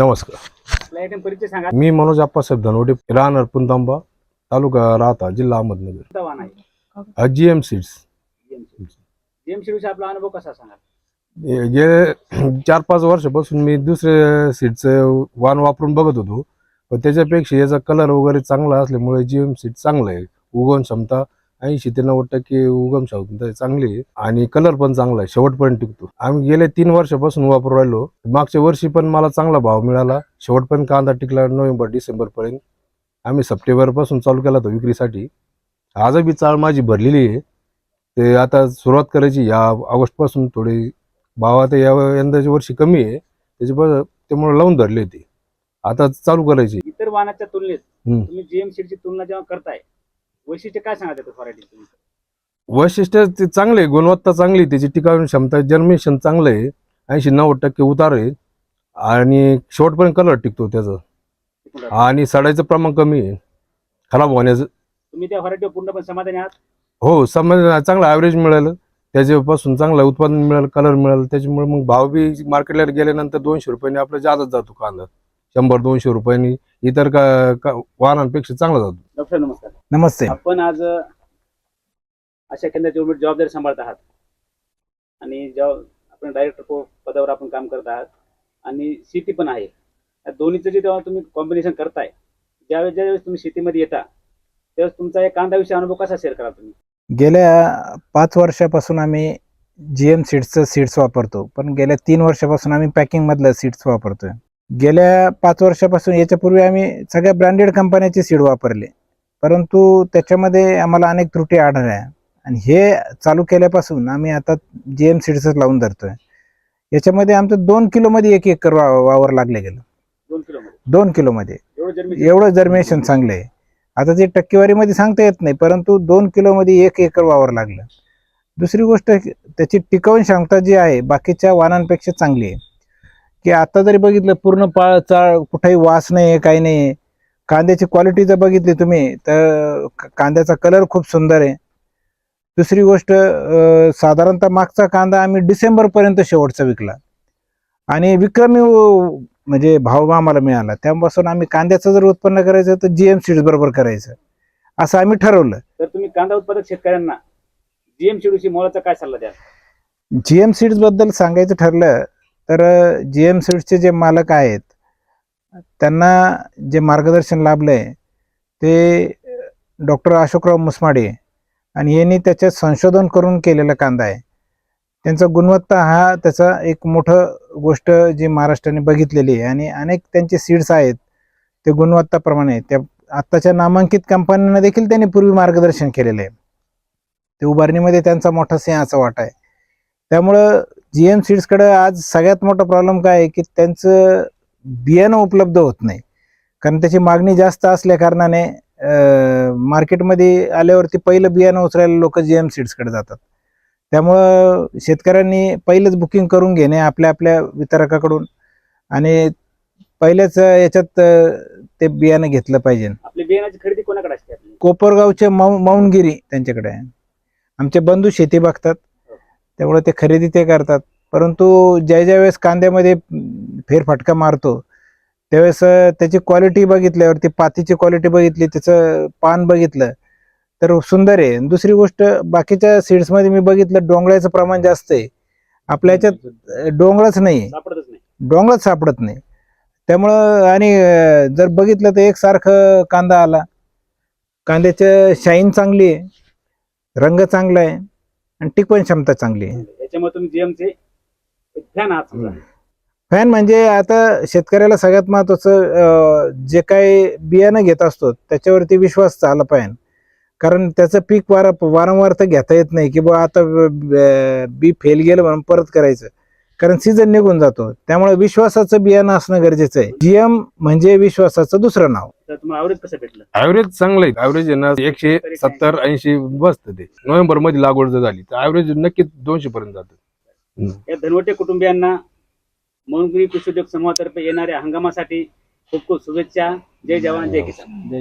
नमस्कार. परिचय सांगा? मी मनोज आप्पासाहेब धनवडे राहणार पुंतांबा तालुका राहता जिल्हा अहमदनगर. कोणता वाहन आहे जी एम सीड्स जीएमसी विषयी आपला अनुभव कसा सांगा? गे चार पाच वर्षापासून मी दुसरे सीटचं वाहन वापरून बघत होतो. पण त्याच्यापेक्षा याचा कलर वगैरे चांगला असल्यामुळे जी एम सीट चांगलं आहे. उगवण क्षमता ऐंशी ते नव्वद टक्के उगम क्षमता चांगली आहे. आणि कलर पण चांगला आहे. शेवटपर्यंत टिकतो. आम्ही गेले तीन वर्षापासून वापरू राहिलो. मागच्या वर्षी पण मला चांगला भाव मिळाला. शेवटपर्यंत कांदा टिकला नोव्हेंबर डिसेंबर पर्यंत. आम्ही सप्टेंबरपासून चालू केला होता विक्रीसाठी. आज बी चाळ माझी भरलेली आहे. ते आता सुरुवात करायची या ऑगस्टपासून थोडी भाव आता या यंदाच्या वर्षी कमी आहे. त्याच्या त्यामुळे लावून धरले ते आता चालू करायची इतर वाहनाच्या तुलनेत. तुम्ही जीएमसी ची तुलना जेव्हा करताय वैशिष्ट्य काय सांगा त्याचं व्हरायटी तुम्ही? वैशिष्ट्य ते चांगले आहे, गुणवत्ता चांगली आहे, त्याची टिकाऊ क्षमता जर्मिनेशन चांगलं आहे ऐंशी नव्वद टक्के उतार आहे आणि शेवटपर्यंत कलर टिकतो त्याचा. राहतो. आणि सडायचं प्रमाण कमी आहे खराब होण्याचं. तुम्ही त्या व्हरायटीवर पूर्णपणे समाधानी आहात? हो समज चांगलं ॲव्हरेज मिळालं त्याच्यापासून चांगलं उत्पादन मिळालं कलर मिळालं त्याच्यामुळे मग भाव बी मार्केटला गेल्यानंतर दोनशे रुपयांनी आपला जादाच जातो कांदा. शंभर दोनशे रुपयांनी इतर का का- वाहनांपेक्षा चांगला जातो. डॉक्टर नमस्कार. नमस्ते. आपण आज अ, अशा केंद्राची उमेद जबाबदारी सांभाळत आहात. आणि जेव्हा आपण डायरेक्टर पदावर आपण काम करत आहात आणि शेती पण आहे. या दोन्हीचं जे जेव्हा तुम्ही कॉम्बिनेशन करताय ज्यावेळेस ज्यावेळेस तुम्ही शेतीमध्ये येता त्यावेळेस तुमचा एक कांदा आणून कसा शेअर करा तुम्ही? गेल्या पाच वर्षापासून आम्ही जी एम सीड्सचं सीड्स वापरतो. पण गेल्या तीन वर्षापासून आम्ही पॅकिंगमधलं सीड्स वापरतोय. गेल्या पाच वर्षापासून याच्यापूर्वी आम्ही सगळ्या ब्रँडेड कंपन्याचे सीड वापरले. परंतु त्याच्यामध्ये आम्हाला अनेक त्रुटी आढळल्या. आणि हे चालू केल्यापासून आम्ही आता जी एम सीड्सच लावून धरतोय. याच्यामध्ये आमचं दोन किलोमध्ये एक एकर वा- वावर लागले गेलं. दोन किलोमध्ये एवढं जर्मी एवढं जर्मिनेशन चांगलं आहे. आता ते टक्केवारीमध्ये सांगता येत नाही परंतु दोन किलोमध्ये एक एकर वावर लागलं. दुसरी गोष्ट त्याची टिकवण क्षमता जी आहे बाकीच्या वाहनांपेक्षा चांगली आहे. की आता जरी बघितलं पूर्ण पाळ चाळ कुठेही वास नाही आहे काही नाही आहे कांद्याची क्वालिटी जर बघितली तुम्ही तर कांद्याचा कलर खूप सुंदर आहे. दुसरी गोष्ट साधारणतः मागचा कांदा आम्ही डिसेंबरपर्यंत शेवटचा विकला. आणि विक्रमी म्हणजे भाव आम्हाला मिळाला. त्यापासून आम्ही कांद्याचं जर उत्पन्न करायचं तर जीएम सीड्स बरोबर करायचं. असं आम्ही ठरवलं. तर तुम्ही कांदा उत्पादक शेतकऱ्यांना जीएमसी विषयी मोलाचा काय सल्ला द्याल? जीएम सीड्सबद्दल सांगायचं ठरलं तर जीएम सीड्सचे जे मालक आहेत त्यांना जे मार्गदर्शन लाभलं आहे ते डॉक्टर अशोकराव मुसमाडे आणि यांनी त्याच्यात संशोधन करून केलेला कांदा आहे. त्यांचा गुणवत्ता हा त्याचा एक मोठं गोष्ट जी महाराष्ट्राने बघितलेली आहे आणि अनेक त्यांचे सीड्स आहेत ते गुणवत्ताप्रमाणे त्या आत्ताच्या नामांकित कंपन्यांना देखील त्यांनी पूर्वी मार्गदर्शन केलेलं आहे. ते उभारणीमध्ये त्यांचा मोठा सिंहाचा वाटा आहे. त्यामुळं जी एम सीड्सकडे आज सगळ्यात मोठा प्रॉब्लेम काय आहे की त्यांचं बियाणं उपलब्ध होत नाही. कारण त्याची मागणी जास्त असल्या कारणाने मार्केटमध्ये आल्यावरती पहिलं बियाणं उचलायला लोक जी एम सीड्सकडे जातात. त्यामुळं शेतकऱ्यांनी पहिलंच बुकिंग करून घेणे आपल्या आपल्या वितरकाकडून आणि पहिल्याच याच्यात ते बियाणं घेतलं पाहिजे. आपली बियाण्याची खरेदी कोणाकडे असते आपली? कोपरगावचे मौ मौनगिरी त्यांच्याकडे आहे. आमचे बंधू शेती बघतात त्यामुळे ते खरेदी ते करतात. परंतु ज्या ज्या वेळेस कांद्यामध्ये फेरफटका मारतो त्यावेळेस त्याची क्वालिटी बघितल्यावरती पातीची क्वालिटी बघितली त्याचं पान बघितलं तर सुंदर आहे. दुसरी गोष्ट बाकीच्या सीड्समध्ये मी बघितलं डोंगळ्याचं प्रमाण जास्त आहे. आपल्या ह्याच्यात डोंगळच नाही. डोंगरच सापडत नाही. त्यामुळं आणि जर बघितलं तर एकसारखं कांदा आला. कांद्याचं शाईन चांगली आहे. रंग चांगला आहे. आणि टिकवण क्षमता चांगली आहे. याच्यामुळे तुम्ही जीएमचे फॅन आहात समजा. फॅन म्हणजे आता शेतकऱ्याला सगळ्यात महत्वाचं जे काही बियाणं घेत असतो त्याच्यावरती विश्वास आला पाहिजे. कारण त्याचं पीक वार वारंवार तर घेता येत नाही की बा आता बी फेल गेलं म्हणून परत करायचं. कारण सीझन निघून जातो. त्यामुळे विश्वासाचं बियाणं असणं गरजेचं आहे. जीएम म्हणजे विश्वासाचं दुसरं नाव. तर तुम्हाला कसं भेटलं? ॲव्हरेज चांगलं आहे. ॲव्हरेज आहे ना एकशे सत्तर ऐंशी बसतं ते. नोव्हेंबरमध्ये लागवड जर झाली तर ॲव्हरेज नक्कीच दोनशे पर्यंत जातं. या धनवटे कुटुंबियांना मनगिरी कृषी उद्योग समूहातर्फे येणाऱ्या हंगामासाठी खूप खूप शुभेच्छा. जय जवान जय किसान.